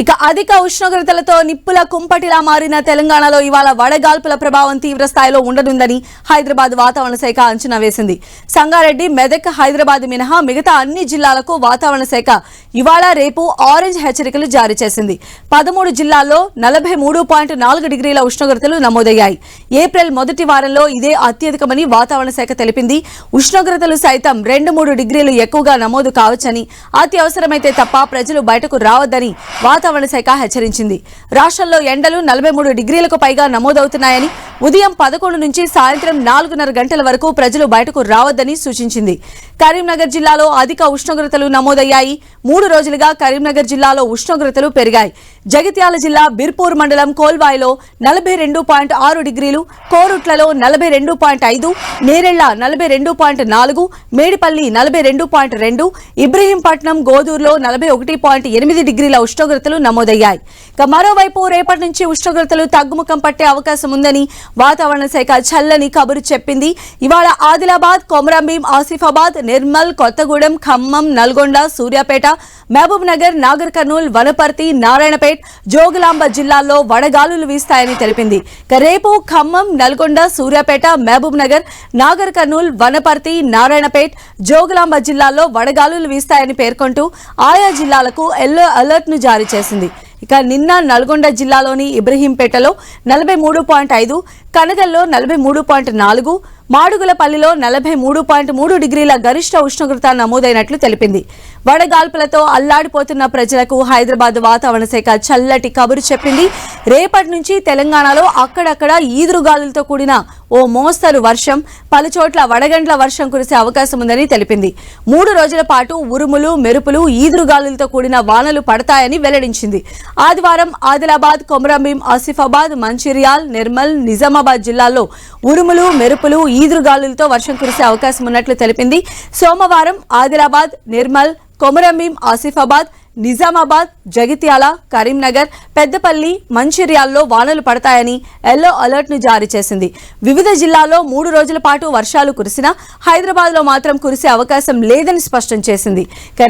ఇక అధిక ఉష్ణోగ్రతలతో నిప్పుల కుంపటిలా మారిన తెలంగాణలో ఇవాళ వడగాల్పుల ప్రభావం తీవ్ర స్థాయిలో ఉండనుందని హైదరాబాద్ వాతావరణ శాఖ అంచనా వేసింది. సంగారెడ్డి మెదక్ హైదరాబాద్ మినహా మిగతా అన్ని జిల్లాలకు వాతావరణ శాఖ ఇవాళ రేపు ఆరెంజ్ హెచ్చరికలు జారీ చేసింది. పదమూడు జిల్లాల్లో నలభై మూడు పాయింట్ నాలుగు డిగ్రీల ఉష్ణోగ్రతలు నమోదయ్యాయి. ఏప్రిల్ మొదటి వారంలో ఇదే అత్యధికమని వాతావరణ శాఖ తెలిపింది. ఉష్ణోగ్రతలు సైతం రెండు మూడు డిగ్రీలు ఎక్కువగా నమోదు కావచ్చని అత్యవసరమైతే తప్ప ప్రజలు బయటకు రావద్దని వాతావరణ శాఖ హెచ్చరించింది. రాష్ట్రంలో ఎండలు నలభై మూడు డిగ్రీలకు పైగా నమోదవుతున్నాయని ఉదయం పదకొండు నుంచి సాయంత్రం నాలుగున్నర గంటల వరకు ప్రజలు బయటకు రావద్దని సూచించింది. కరీంనగర్ జిల్లాలో అధిక ఉష్ణోగ్రతలు నమోదయ్యాయి. మూడు రోజులుగా కరీంనగర్ జిల్లాలో ఉష్ణోగ్రతలు పెరిగాయి. జగిత్యాల జిల్లా బిర్పూర్ మండలం కోల్వాయిలో నలభై రెండు పాయింట్ ఆరు డిగ్రీలు కోరుట్లలో నలభై రెండు పాయింట్ ఐదు నేరెళ్ళ నలభై రెండు పాయింట్ నాలుగు మేడిపల్లి నలభై రెండు పాయింట్ రెండు ఇబ్రహీంపట్నం గోదూరులో నలభై ఒకటి పాయింట్ ఎనిమిది డిగ్రీల ఉష్ణోగ్రతలు నమోదయ్యాయి. ఇక మరోవైపు రేపటి నుంచి ఉష్ణోగ్రతలు తగ్గుముఖం పట్టే అవకాశం ఉందని వాతావరణ శాఖ చల్లని కబురు చెప్పింది. ఇవాళ ఆదిలాబాద్ కొమరంభీం ఆసిఫాబాద్ నిర్మల్ కొత్తగూడెం ఖమ్మం నల్గొండ సూర్యాపేట మహబూబ్ నగర్ నాగర్ కర్నూల్ వనపర్తి నారాయణపేట్ జోగులాంబ జిల్లాల్లో వడగాలులు వీస్తాయని తెలిపింది. రేపు ఖమ్మం నల్గొండ సూర్యాపేట మహబూబ్ నగర్ నాగర్ కర్నూల్ వనపర్తి నారాయణపేట్ జోగులాంబ జిల్లాల్లో వడగాలులు వీస్తాయని పేర్కొంటూ ఆయా జిల్లాలకు ఎల్లో అలర్ట్ను జారీ చేసింది. ఇక నిన్న నల్గొండ జిల్లాలోని ఇబ్రహీంపేటలో నలభై మూడు పాయింట్ ఐదు కనగల్లో నలభై మూడు పాయింట్ నాలుగు మాడుగులపల్లిలో నలభై మూడు పాయింట్ మూడు డిగ్రీల గరిష్ట ఉష్ణోగ్రత నమోదైనట్లు తెలిపింది. వడగాల్పులతో అల్లాడిపోతున్న ప్రజలకు హైదరాబాద్ వాతావరణ శాఖ చల్లటి కబురు చెప్పింది. రేపటి నుంచి తెలంగాణలో అక్కడక్కడ ఈదురుగాలులతో కూడిన ఓ మోస్తరు వర్షం పలుచోట్ల వడగండ్ల వర్షం కురిసే అవకాశం ఉందని తెలిపింది. మూడు రోజుల పాటు ఉరుములు మెరుపులు ఈదురుగాలులతో కూడిన వానలు పడతాయని వెల్లడించింది. ఆదివారం ఆదిలాబాద్ కొమరంభీం ఆసిఫాబాద్ మంచిర్యాల్ నిర్మల్ నిజామాబాద్ జిల్లాల్లో ఉరుములు మెరుపులు ఈదురుగాలులతో వర్షం కురిసే అవకాశం ఉన్నట్లు తెలిపింది. సోమవారం ఆదిలాబాద్ నిర్మల్ కొమరంభీం ఆసిఫాబాద్ నిజామాబాద్ జగిత్యాల కరీంనగర్ పెద్దపల్లి మంచిర్యాల్లో వానలు పడతాయని ఎల్లో అలర్ట్ను జారీ చేసింది. వివిధ జిల్లాల్లో మూడు రోజుల పాటు వర్షాలు కురిసినా హైదరాబాద్లో మాత్రం కురిసే అవకాశం లేదని స్పష్టం చేసింది.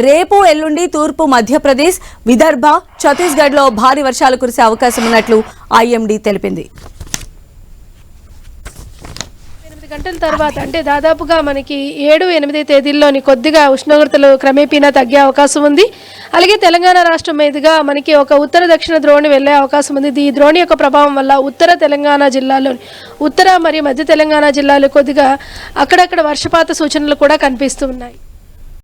రేపు ఎల్లుండి తూర్పు మధ్యప్రదేశ్ విదర్భ ఛత్తీస్గఢ్లో భారీ వర్షాలు కురిసే అవకాశం ఉన్నట్లు ఐఎండీ తెలిపింది. గంటల తర్వాత అంటే దాదాపుగా మనకి ఏడు ఎనిమిది తేదీల్లోని కొద్దిగా ఉష్ణోగ్రతలు క్రమేపీనా తగ్గే అవకాశం ఉంది. అలాగే తెలంగాణ రాష్ట్రం మీదుగా మనకి ఒక ఉత్తర దక్షిణ ద్రోణి వెళ్ళే అవకాశం ఉంది. ఈ ద్రోణి యొక్క ప్రభావం వల్ల ఉత్తర తెలంగాణ జిల్లాలోని ఉత్తర మరియు మధ్య తెలంగాణ జిల్లాలో కొద్దిగా అక్కడక్కడ వర్షపాత సూచనలు కూడా కనిపిస్తూ ఉన్నాయి.